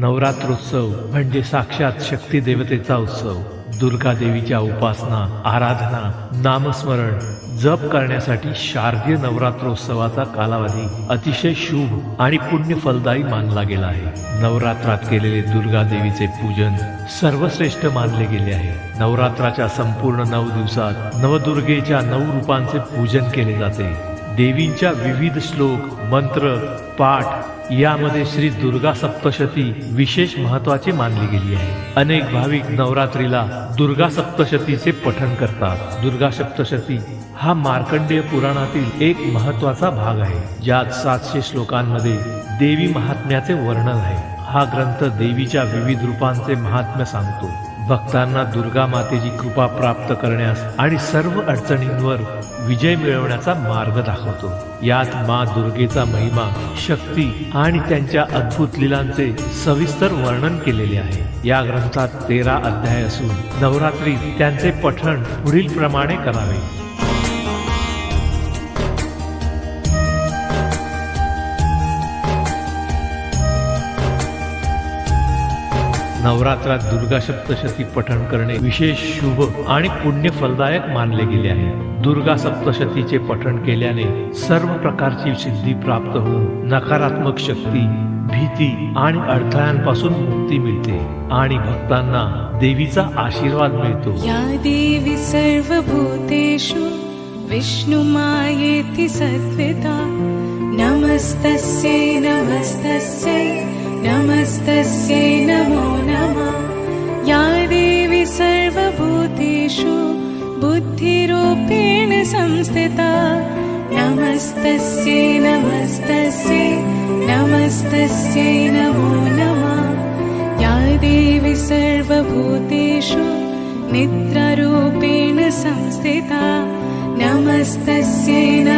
नवरात्रोत्सव म्हणजे साक्षात शक्ती देवतेचा उत्सव. दुर्गा देवीच्या उपासना आराधना नामस्मरण जप करण्यासाठी शारदीय नवरात्रोत्सवाचा कालावधी अतिशय शुभ आणि पुण्य फलदायी मानला गेला आहे. नवरात्रात केलेले दुर्गा देवीचे पूजन सर्वश्रेष्ठ मानले गेले आहे. नवरात्राच्या संपूर्ण नऊ दिवसात नवदुर्गेच्या नऊ रूपांचे पूजन केले जाते. देवींच्या विविध श्लोक मंत्र पाठ यामध्ये श्री दुर्गा सप्तशती विशेष महत्वाची मानली गेली आहे. अनेक भाविक नवरात्रीला दुर्गा सप्तशतीचे पठण करतात. दुर्गा सप्तशती हा मार्कंडेय पुराणातील एक महत्त्वाचा भाग आहे ज्यात सातशे श्लोकांमध्ये देवी महात्म्याचे वर्णन आहे. हा ग्रंथ देवीच्या विविध रूपांचे महात्म्य सांगतो. भक्तांना दुर्गा मातेची कृपा प्राप्त करण्यास आणि सर्व अडचणींवर विजय मिळवण्याचा मार्ग दाखवतो. यात मा दुर्गेचा महिमा शक्ती आणि त्यांच्या अद्भुत लिलांचे सविस्तर वर्णन केलेले आहे. या ग्रंथात तेरा अध्याय असून नवरात्री त्यांचे पठण पुढील प्रमाणे करावे. नवरात्रात दुर्गा सप्तशती पठण करणे विशेष शुभ आणि पुण्य फलदायक मानले गेले आहे. दुर्गा सप्तशतीचे पठण केल्याने सर्व प्रकारची सिद्धी प्राप्त होऊन नकारात्मक शक्ती भीती आणि अडथळ्यांपासून मुक्ती मिळते आणि भक्तांना देवीचा आशीर्वाद मिळतो. या देवी सर्वभूतेषु विष्णुमायेति सत्विता नमस्तस्यै नमस्तस्यै नमस्तस्यै नमो या देवी सर्वभूतेषु बुद्धिरूपेण संस्थिता। नमस्तस्यै नमस्तस्यै नमस्तस्यै नमो नमः। या देवी सर्वभूतेषु निद्रारूपेण संस्थिता। नमस्तस्यै नमस्तस्यै